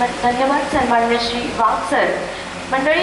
धन्यवाद सन्मान्य श्री वाघ सर. मंडळी,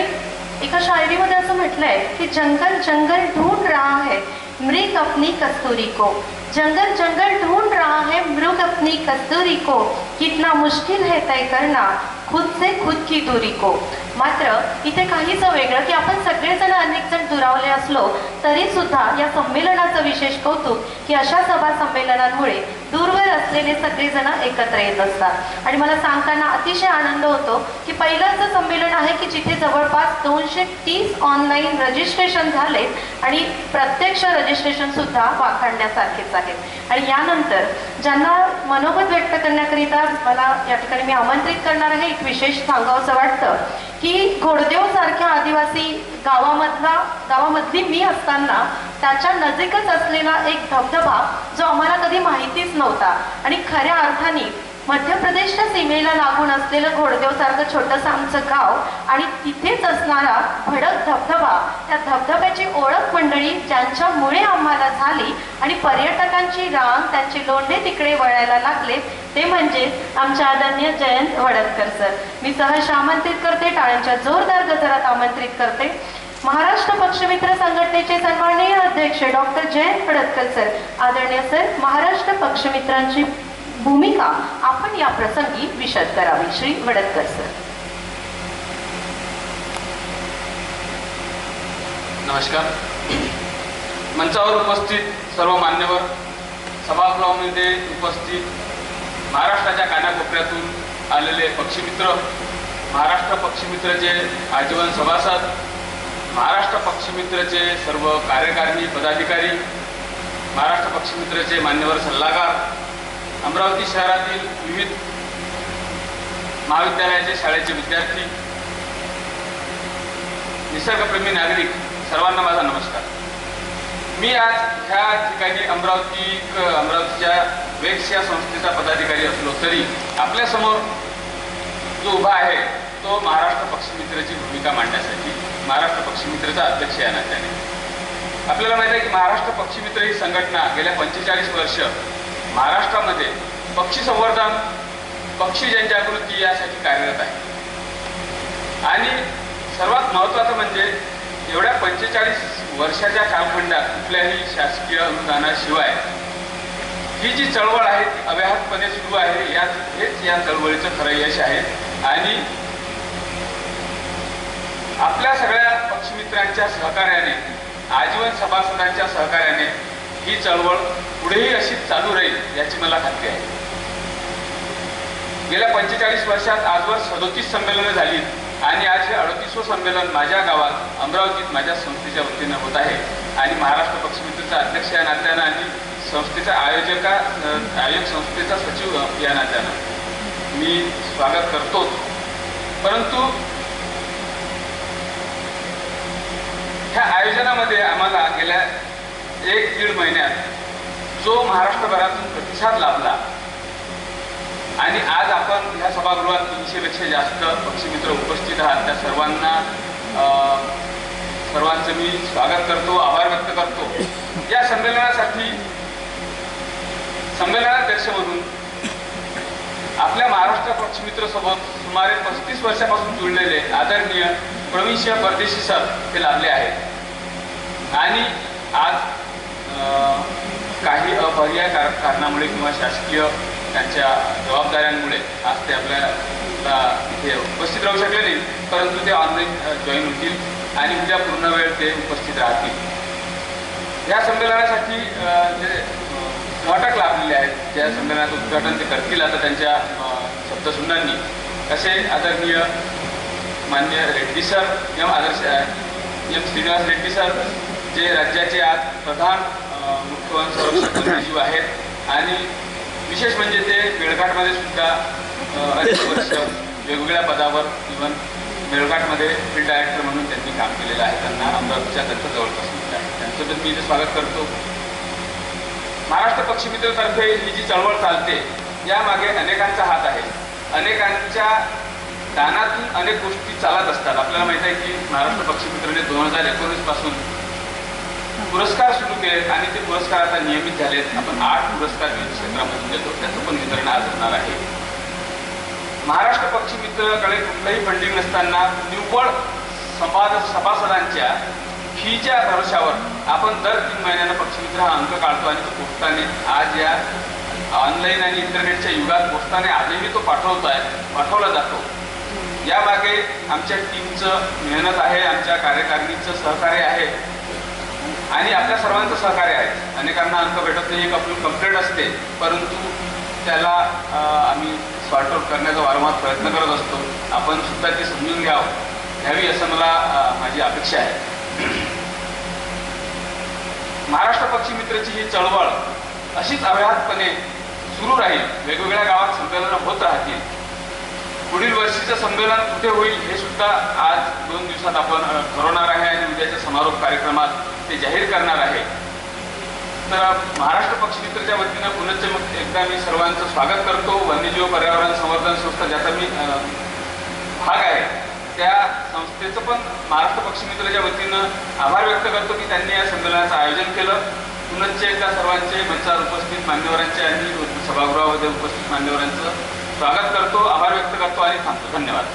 एका शायरीमध्ये असं म्हटलंय की जंगल जंगल ढूंढ रहा है, मृग अपनी कस्तूरी को. जंगल जंगल ढूंढ रहा है, मृग अपनी कस्तूरी को. कितना मुश्किल है तय करना खुद से खुद की दूरी को. मात्र इथे काहीच वेगळं की आपण सगळेजण अनेक जण दुरावले असलो तरी सुद्धा या संमेलनाचं विशेष कौतुक की अशा सभा संमेलनांमुळे दूरवर असलेले सगळेजण एकत्र येत असतात. आणि मला सांगताना अतिशय आनंद होतो की पहिलंच संमेलन आहे की जिथे जवळपास दोनशे तीस ऑनलाईन रजिस्ट्रेशन झाले आणि प्रत्यक्ष रजिस्ट्रेशन सुद्धा वाखाणण्यासारखेच आहेत. आणि यानंतर ज्यांना मनोगत व्यक्त करण्याकरिता मला या ठिकाणी मी आमंत्रित करणार आहे एक विशेष सांगावंसं वाटतं की घोडदेव सारख्या आदिवासी गावामधला गावामधली मी असताना त्याच्या नजीकच असलेला एक धबधबा जो आम्हाला कधी माहितीच नव्हता. आणि खऱ्या अर्थाने मध्य प्रदेशच्या सीमेला लागून असलेलं घोडदेव सारखं छोटंसं आमचं गाव आणि तिथेच असणारा भडक धबधबा त्या धबधब्याची ओळख मंडळी ज्यांच्यामुळे आम्हाला झाली आणि पर्यटकांची रांग त्यांचे लोंढे तिकडे वळायला लागले ते म्हणजे आमचे आदरणीय जयंत वडतकर सर. मी सहर्ष आमंत्रित करते टाळ्यांच्या जोरदार गजरात आमंत्रित करते. महाराष्ट्र पक्षमित्र संघटनेचे सन्माननीय अध्यक्ष डॉक्टर जयंत फडतकर सर आदरणीय सर महाराष्ट्र पक्षमित्रांची भूमिका आपण या प्रसंगी विशद करावी. श्री वडतकर सर. नमस्कार. मंचावर उपस्थित सर्व मान्यवर सभागृहामध्ये उपस्थित महाराष्ट्राच्या कानाकोपऱ्यातून आलेले पक्षीमित्र महाराष्ट्र पक्षीमित्रचे आजीवन सभासद महाराष्ट्र पक्षीमित्रचे सर्व कार्यकारिणी पदाधिकारी महाराष्ट्र पक्षीमित्रचे मान्यवर सल्लागार अमरावती शहरातील विविध महाविद्यालयाचे शाळेचे विद्यार्थी निसर्गप्रेमी नागरिक सर्वांना माझा नमस्कार. मी आज ह्या ठिकाणी अमरावती अमरावतीच्या वेक्स या संस्थेचा पदाधिकारी असलो तरी आपल्यासमोर जो उभा आहे तो महाराष्ट्र पक्षमित्रची भूमिका मांडण्यासाठी महाराष्ट्र पक्षमित्रचा अध्यक्ष या नात्याने आपल्याला माहिती आहे की महाराष्ट्र पक्षमित्र ही संघटना गेल्या पंचेचाळीस वर्ष महाराष्ट्रामध्ये पक्षी संवर्धन पक्षी जनजागृती यासाठी कार्यरत आहे. आणि सर्वात महत्त्वाचं म्हणजे एवढ्या पंचेचाळीस वर्षाच्या कालखंडात कुठल्याही शासकीय अनुदानाशिवाय ही जी चळवळ आहे ती अव्याहतपणे सुरू आहे या हेच या चळवळीचं खरं यश आहे. आणि आपल्या सगळ्या पक्षमित्रांच्या सहकार्याने आजीवन सभासदांच्या सहकार्याने ही चळवळ पुढेही अशी चालू राहील याची मला खात्री आहे. गेल्या पंचेचाळीस वर्षात आजवर सदोतीस संमेलनं झाली आणि आज हे अडतीसवं संमेलन माझ्या गावात अमरावतीत माझ्या संस्थेच्या वतीनं होत आहे. आणि महाराष्ट्र पक्षमित्रचा अध्यक्ष या नात्यानं आणि संस्थेचा आयोजका आयोजक संस्थेचा सचिव या नात्यानं. मी स्वागत करतो. परंतु ह्या आयोजनामध्ये आम्हाला गेल्या एक दीड महिन्यात जो महाराष्ट्रभरातून प्रतिसाद लाभला आणि आज आपण ह्या सभागृहात तीनशेपेक्षा जास्त पक्षमित्र उपस्थित आहात. त्या सर्वांना सर्वांचं मी स्वागत करतो आभार व्यक्त करतो. या संमेलनासाठी संमेलनाध्यक्ष म्हणून आपल्या महाराष्ट्र पक्षमित्र सोबत सुमारे पस्तीस वर्षापासून जुळलेले आदरणीय प्रवीणसिंह परदेशी सर हे लाभले आहेत. आणि आज काही अपर्याय कार कारणामुळे किंवा शासकीय त्यांच्या जबाबदाऱ्यांमुळे आज ते आपल्याला इथे उपस्थित राहू शकले नाही परंतु ते ऑनलाईन जॉईन होतील आणि उद्या पूर्ण वेळ ते उपस्थित राहतील. या संमेलनासाठी जे घटक लाभलेले आहेत ज्या संमेलनाचं उद्घाटन ते करतील आता त्यांच्या शब्दसुंदांनी असे आदरणीय मान्य Reddy sir M Adarsh M Srinivas Reddy sir जे राज्याचे आज प्रधान मुख्य संरक्षक सचिव आहेत. आणि विशेष म्हणजे ते मेळघाटमध्ये सुद्धा अनेक वर्ष वेगवेगळ्या पदावर इव्हन मेळघाटमध्ये फील्ड डायरेक्टर म्हणून त्यांनी काम केलेलं आहे. त्यांना अमरावतीच्या त्यांचं जवळपास मित्र आहे. त्यांचं तर मी इथे स्वागत करतो. महाराष्ट्र पक्षमित्रतर्फे ही जी चळवळ चालते यामागे अनेकांचा हात आहे. अनेकांच्या दानातून अनेक गोष्टी चालत असतात. आपल्याला माहीत आहे की महाराष्ट्र पक्षमित्रने दोन हजार एकोणीसपासून पुरस्कार सुरू केले आणि ते पुरस्कार आता नियमित झालेत. आपण आठ पुरस्कार क्षेत्रामध्ये देतो त्याचं पण वितरण आज होणार आहे. महाराष्ट्र पक्षी मित्रकडे कुठलंही फंडिंग नसताना निव्वळ संपाद सभासदांच्या फीच्या भरोशावर आपण दर तीन महिन्यानं पक्षमित्र हा अंक काढतो आणि तो पोस्टाने आज या ऑनलाईन आणि इंटरनेटच्या युगात पोस्टाने आजही तो पाठवतोय आहे पाठवला जातो. यामागे आमच्या टीमचं मेहनत आहे आमच्या कार्यकारिणीचं सहकार्य आहे. आणि आपल्या सर्वांचं सहकार्य आहे. अनेकांना अंक भेटत नाही एक आपली कंप्लेंट असते. परंतु त्याला आम्ही सॉर्ट आउट करण्याचा वारंवार प्रयत्न करत असतो. आपण सुद्धा ती समजून घ्यावं. घ्यावी असं मला माझी अपेक्षा आहे. महाराष्ट्र पक्षी मित्रची ही चळवळ अशीच अव्याहतपणे सुरू राहील. वेगवेगळ्या गावात संमेलनं होत राहतील. पुढील वर्षीचं संमेलन कुठे होईल हे सुद्धा आज दोन दिवसात आपण ठरवणार आहे आणि उद्याच्या समारोप कार्यक्रमात ते जाहीर करणार आहे. तर महाराष्ट्र पक्षमित्रच्या वतीनं पुनश्च मग एकदा मी सर्वांचं स्वागत करतो. वन्यजीव पर्यावरण संवर्धन संस्था ज्याचा मी भाग आहे त्या संस्थेचं पण महाराष्ट्र पक्षमित्रच्या वतीनं आभार व्यक्त करतो की त्यांनी या संमेलनाचं आयोजन केलं. पुनश्च एकदा सर्वांचे मंचावर उपस्थित मान्यवरांचे आणि सभागृहामध्ये उपस्थित मान्यवरांचं स्वागत करतो आभार व्यक्त करतो आणि थांबतो. धन्यवाद.